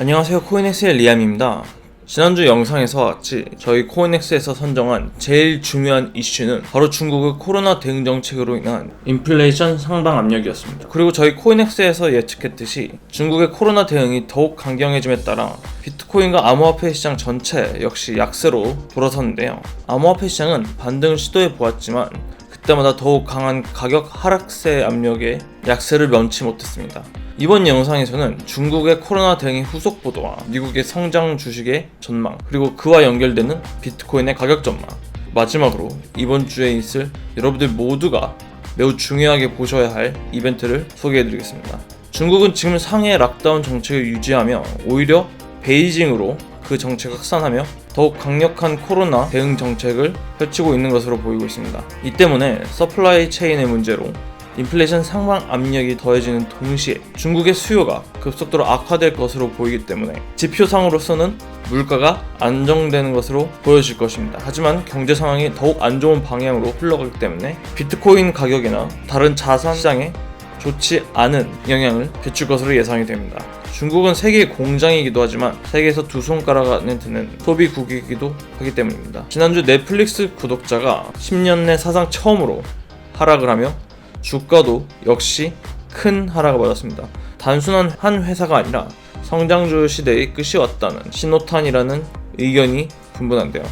안녕하세요 코인엑스의 리암입니다. 지난주 영상에서 같이 저희 코인엑스에서 선정한 제일 중요한 이슈는 바로 중국의 코로나 대응 정책으로 인한 인플레이션 상방 압력이었습니다. 그리고 저희 코인엑스에서 예측했듯이 중국의 코로나 대응이 더욱 강경해짐에 따라 비트코인과 암호화폐 시장 전체 역시 약세로 돌아섰는데요. 암호화폐 시장은 반등을 시도해 보았지만 그때마다 더욱 강한 가격 하락세 압력에 약세를 면치 못했습니다. 이번 영상에서는 중국의 코로나 대응의 후속 보도와 미국의 성장 주식의 전망, 그리고 그와 연결되는 비트코인의 가격 전망, 마지막으로 이번 주에 있을 여러분들 모두가 매우 중요하게 보셔야 할 이벤트를 소개해드리겠습니다. 중국은 지금 상해 락다운 정책을 유지하며 오히려 베이징으로 그 정책을 확산하며 더욱 강력한 코로나 대응 정책을 펼치고 있는 것으로 보이고 있습니다. 이 때문에 서플라이 체인의 문제로 인플레이션 상방 압력이 더해지는 동시에 중국의 수요가 급속도로 악화될 것으로 보이기 때문에 지표상으로서는 물가가 안정되는 것으로 보여질 것입니다. 하지만 경제 상황이 더욱 안 좋은 방향으로 흘러가기 때문에 비트코인 가격이나 다른 자산 시장에 좋지 않은 영향을 비출 것으로 예상이 됩니다. 중국은 세계의 공장이기도 하지만 세계에서 두 손가락 안에 드는 소비국이기도 하기 때문입니다. 지난주 넷플릭스 구독자가 10년 내 사상 처음으로 하락을 하며 주가도 역시 큰 하락을 받았습니다. 단순한 한 회사가 아니라 성장주 시대의 끝이 왔다는 신호탄이라는 의견이 분분한데요.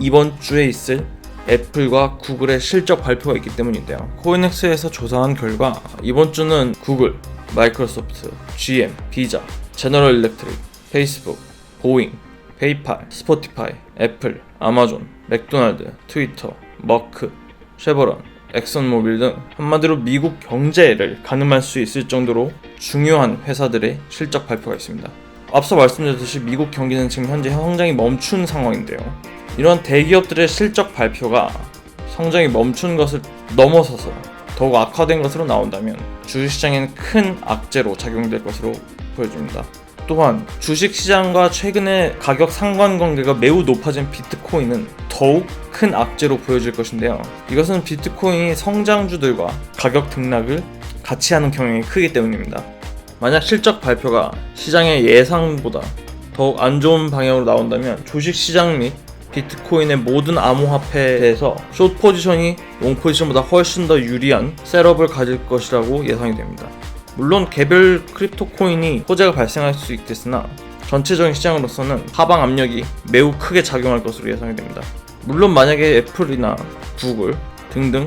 이번 주에 있을 애플과 구글의 실적 발표가 있기 때문인데요. 코인엑스에서 조사한 결과 이번 주는 구글, 마이크로소프트, GM, 비자, 제너럴 일렉트릭, 페이스북, 보잉, 페이팔, 스포티파이, 애플, 아마존, 맥도날드, 트위터, 머크, 쉐버런, 엑선모빌 등 한마디로 미국 경제를 가늠할 수 있을 정도로 중요한 회사들의 실적 발표가 있습니다. 앞서 말씀드렸듯이 미국 경기는 지금 현재 성장이 멈춘 상황인데요. 이러한 대기업들의 실적 발표가 성장이 멈춘 것을 넘어서서 더욱 악화된 것으로 나온다면 주식시장에는 큰 악재로 작용될 것으로 보여집니다. 또한 주식시장과 최근의 가격 상관관계가 매우 높아진 비트코인은 더욱 큰 악재로 보여질 것인데요. 이것은 비트코인이 성장주들과 가격 등락을 같이 하는 경향이 크기 때문입니다. 만약 실적 발표가 시장의 예상보다 더욱 안 좋은 방향으로 나온다면 주식시장 및 비트코인의 모든 암호화폐에서 숏 포지션이 롱 포지션보다 훨씬 더 유리한 셋업을 가질 것이라고 예상이 됩니다. 물론 개별 크립토 코인이 호재가 발생할 수 있겠으나 전체적인 시장으로서는 하방 압력이 매우 크게 작용할 것으로 예상이 됩니다. 물론 만약에 애플이나 구글 등등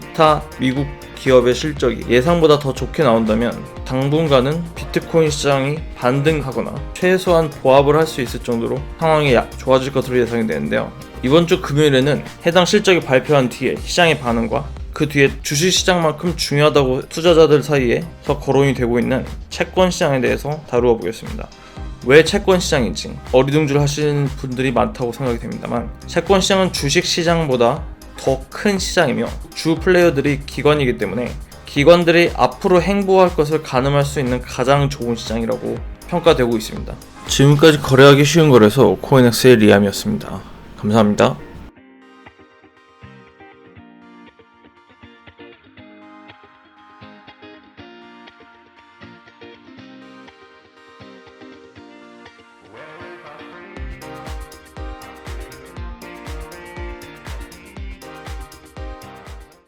기타 미국 기업의 실적이 예상보다 더 좋게 나온다면 당분간은 비트코인 시장이 반등하거나 최소한 보합을 할 수 있을 정도로 상황이 야- 좋아질 것으로 예상이 되는데요. 이번 주 금요일에는 해당 실적이 발표한 뒤에 시장의 반응과 그 뒤에 주식 시장만큼 중요하다고 투자자들 사이에서 거론이 되고 있는 채권 시장에 대해서 다루어 보겠습니다. 왜 채권 시장인지 어리둥절 하시는 분들이 많다고 생각이 됩니다만 채권 시장은 주식 시장보다 더 큰 시장이며 주 플레이어들이 기관이기 때문에 기관들이 앞으로 행보할 것을 가늠할 수 있는 가장 좋은 시장이라고 평가되고 있습니다. 지금까지 거래하기 쉬운 거래소 코인엑스의 리암이었습니다. 감사합니다.